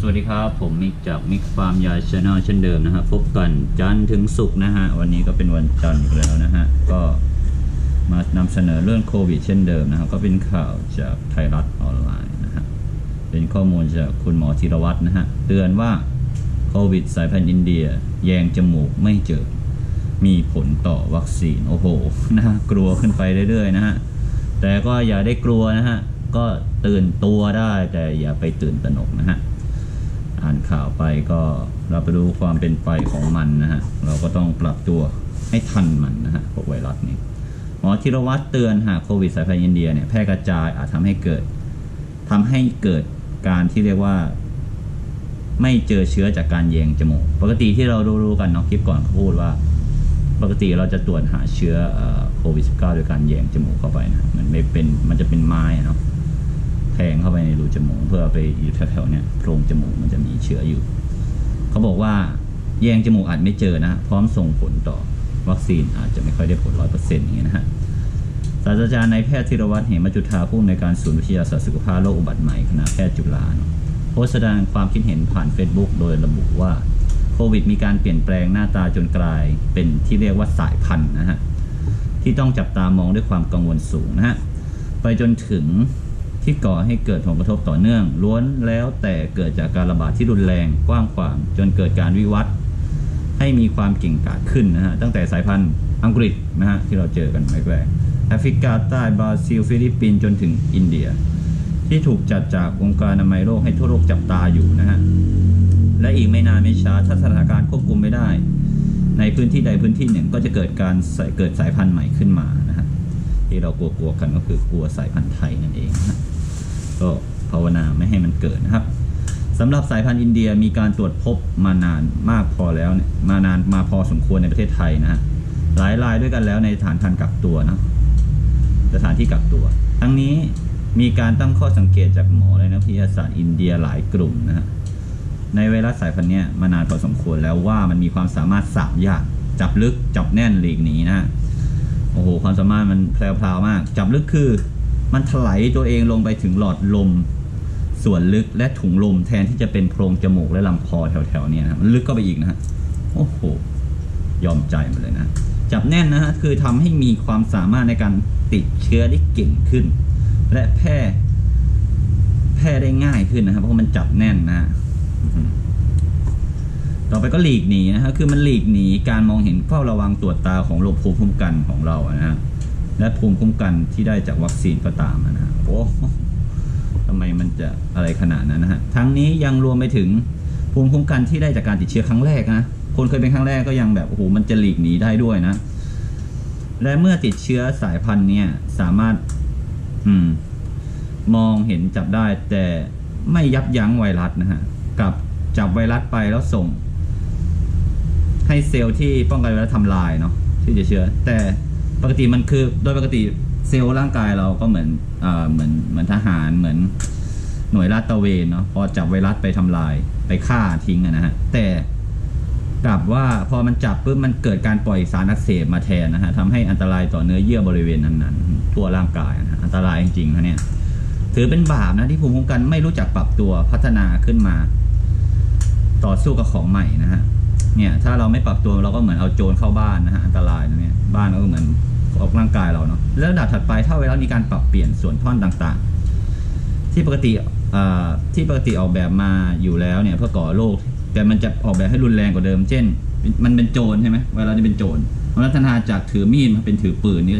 สวัสดีครับ ผมมิกจากมิกฟาร์มยาชาแนลเช่นเดิมนะฮะพบกันจันทร์ถึงศุกร์นะฮะ วันนี้ก็เป็นวันจันทร์อีกแล้วนะฮะ ก็มานำเสนอเรื่องโควิดเช่นเดิมนะครับก็เป็นข่าวจากไทยรัฐออนไลน์นะฮะ เป็นข้อมูลจากคุณหมอธีรวัตรนะฮะ เตือนว่าโควิดสายพันธุ์อินเดีย แยงจมูกไม่เจอ มีผลต่อวัคซีน โอ้โหนะฮะกลัวขึ้นไปเรื่อยๆนะฮะ แต่ก็อย่าได้กลัวนะฮะ ก็ตื่นตัวได้แต่อย่าไปตื่นตระหนกนะฮะ อ่านข่าวไปก็เราไปดูความเป็นไปของมันนะฮะ เราก็ต้องปรับตัวให้ทันมันนะฮะพวกไวรัสนี้หมอธีรวัตรเตือนหากโควิดสายพันธุ์อินเดียเนี่ยแพร่กระจายอาจทำให้เกิดทำให้เกิดการที่เรียกว่า ไม่เจอเชื้อจากการแยงจมูก ปกติที่เรารู้ๆกันเนาะคลิปก่อนเขาพูดว่า ปกติเราจะตรวจหาเชื้อโควิด -19 โดยการแยงจมูกเข้าไปนะมันไม่เป็นมันจะเป็นไม้อะเนาะ แทงเข้าไปในรูจมูกเพื่อไปอยู่แถวๆเนี่ยโพรงจมูกมันจะมีเชื้ออยู่ เขาบอกว่าแยงจมูกอาจไม่เจอนะ พร้อมส่งผลต่อวัคซีนอาจจะไม่ค่อยได้ผลร้อยเปอร์เซ็นต์อย่างเงี้ยนะฮะศาสตราจารย์นายแพทย์ธีรวัตรเหมจุธาผู้อำนวยการศูนย์วิทยาศาสตร์สุขภาพโรคอุบัติใหม่คณะแพทย์จุฬาโพสต์แสดงความคิดเห็นผ่าน Facebook โดยระบุว่าโควิดมีการเปลี่ยนแปลงหน้าตาจนกลายเป็นที่เรียกว่าสายพันธุ์นะฮะที่ต้องจับตามองด้วยความกังวลสูงนะฮะไปจนถึง ที่ก่อให้เกิดผลกระทบต่อเนื่อง ล้วนแล้วแต่เกิดจากการระบาดที่รุนแรงกว้างขวางจนเกิดการวิวัฒน์ให้มีความเก่งกาจขึ้นนะฮะตั้งแต่สายพันธุ์อังกฤษนะฮะที่เราเจอกันแรกๆแอฟริกาใต้บราซิล ฟิลิปปินส์จนถึงอินเดีย ที่ถูกจัดจากองค์การอนามัยโลกให้ทั่วโลกจับตาอยู่นะฮะและอีกไม่นานไม่ช้าถ้าสถานการณ์ควบคุมไม่ได้ ในพื้นที่ใดพื้นที่หนึ่งก็จะเกิดการเกิดสายพันธุ์ใหม่ขึ้นมานะฮะที่เรากลัวๆกันก็คือกลัวสายพันธุ์ไทยนั่นเองนะะ ก็ภาวนาไม่ให้มันเกิดนะครับสำหรับสายพันธุ์อินเดียมีการตรวจพบมานานมากพอแล้วเนี่ยมานานมาพอสมควรในประเทศไทยนะฮะหลายรายด้วยกันแล้วในสถานทันกักตัวนะสถานที่กักตัว ทั้งนี้มีการตั้งข้อสังเกตจากหมอและนักวิทยาศาสตร์อินเดียหลายกลุ่มนะฮะในไวรัสสายพันธุ์นี้มานานพอสมควรแล้วว่ามันมีความสามารถสามอย่าง จับลึกจับแน่นหลีกหนีนะฮะโอ้โหความสามารถมันแพรวๆมาก จับลึกคือ มันถลายตัวเองลงไปถึงหลอดลม ส่วนลึกและถุงลมแทนที่จะเป็นโพรงจมูกและลำคอแถวๆนี่ยนะมันลึกก็ไปอีกนะฮะโอ้โหยอมใจมันเลยนะจับแน่นนะฮะคือทำให้มีความสามารถในการติดเชื้อได้เก่งขึ้น และแพร่แพร่ได้ง่ายขึ้นนะครับ เพราะมันจับแน่นนะฮะต่อไปก็หลีกหนีนะฮะคือมันหลีกหนีการมองเห็นเฝ้าระวังตรวจตาของระบบภูมิคุ้มกันของเราอะนะฮะ และภูมิคุ้มกันที่ได้จากวัคซีนก็ตามนะฮะโอ้ทำไมมันจะอะไรขนาดนั้นนะฮะทั้งนี้ยังรวมไปถึงภูมิคุ้มกันที่ได้จากการติดเชื้อครั้งแรกนะคนเคยเป็นครั้งแรกก็ยังแบบโอ้โหมันจะหลีกหนีได้ด้วยนะ และเมื่อติดเชื้อสายพันธุ์เนี่ยสามารถ อืม มองเห็นจับได้ แต่ไม่ยับยั้งไวรัสนะฮะกับจับไวรัสไปแล้วส่ง ให้เซลล์ที่ป้องกันไวรัสทำลายเนาะที่จะเชื้อ แต่ ปกติมันคือโดยปกติเซลล์ร่างกายเราก็เหมือนอ่าเหมือนเหมือนทหารเหมือนหน่วยลาดตระเวนเนาะพอจับไวรัสไปทำลายไปฆ่าทิ้งอะนะฮะแต่กลับว่าพอมันจับปุ๊บมันเกิดการปล่อยสารอักเสบมาแทนนะฮะทำให้อันตรายต่อเนื้อเยื่อบริเวณนั้นๆทั่วร่างกายนะฮะอันตรายจริงๆนะเนี่ยถือเป็นบาปนะที่ภูมิคุ้มกันไม่รู้จักปรับตัวพัฒนาขึ้นมา ต่อสู้กับของใหม่นะฮะเนี่ยถ้าเราไม่ปรับตัวเราก็เหมือนเอาโจรเข้าบ้านนะฮะอันต แล้วระดับถัดไปถ้าไวรัสมีการปรับเปลี่ยนส่วนท่อนต่างๆ ที่ปกติที่ปกติออกแบบมาอยู่แล้วเนี่ยเพื่อก่อโรคแต่มันจะออกแบบให้รุนแรงกว่าเดิม เช่น มันเป็นโจรใช่ไหมไวรัสนี่เป็นโจรมันพัฒนาจากถือมีดมาเป็นถือปืนนี่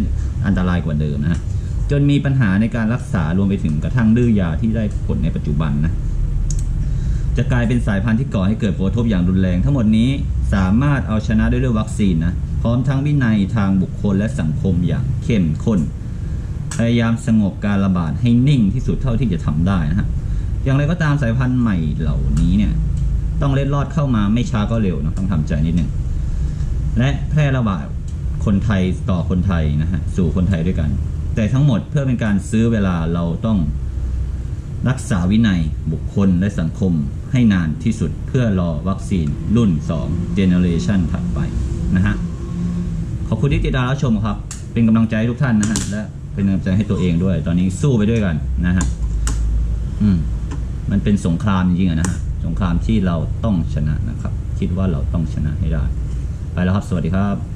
อันตรายกว่าเดิมนะฮะจนมีปัญหาในการรักษารวมไปถึงกระทั่งดื้อยาที่ได้ผลในปัจจุบันนะ จะกลายเป็นสายพันธุ์ที่ก่อให้เกิดผลกระทบอย่างรุนแรง ทั้งหมดนี้สามารถเอาชนะด้วยด้วยวัคซีนนะพร้อมทั้งวินัยทางบุคคลและสังคมอย่างเข้มข้น พยายามสงบการระบาดให้นิ่งที่สุดเท่าที่จะทำได้นะฮะอย่างไรก็ตามสายพันธุ์ใหม่เหล่านี้เนี่ยต้องเล็ดลอดเข้ามาไม่ช้าก็เร็วนะต้องทำใจนิดหนึ่งและแพร่ระบาดคนไทยต่อคนไทยนะฮะสู่คนไทยด้วยกัน แต่ทั้งหมดเพื่อเป็นการซื้อเวลาเราต้อง รักษาวินัยบุคคลและสังคมให้นานที่สุดเพื่อรอวัคซีนรุ่น 2 Generation ถัดไปนะฮะขอบคุณที่ติดตามรับชมครับ เป็นกำลังใจให้ทุกท่านนะฮะและเป็นกำลังใจให้ตัวเองด้วย ตอนนี้สู้ไปด้วยกันนะฮะอืมมันเป็นสงครามจริงๆนะฮะสงครามที่เราต้องชนะนะครับ คิดว่าเราต้องชนะให้ได้ ไปแล้วครับ สวัสดีครับ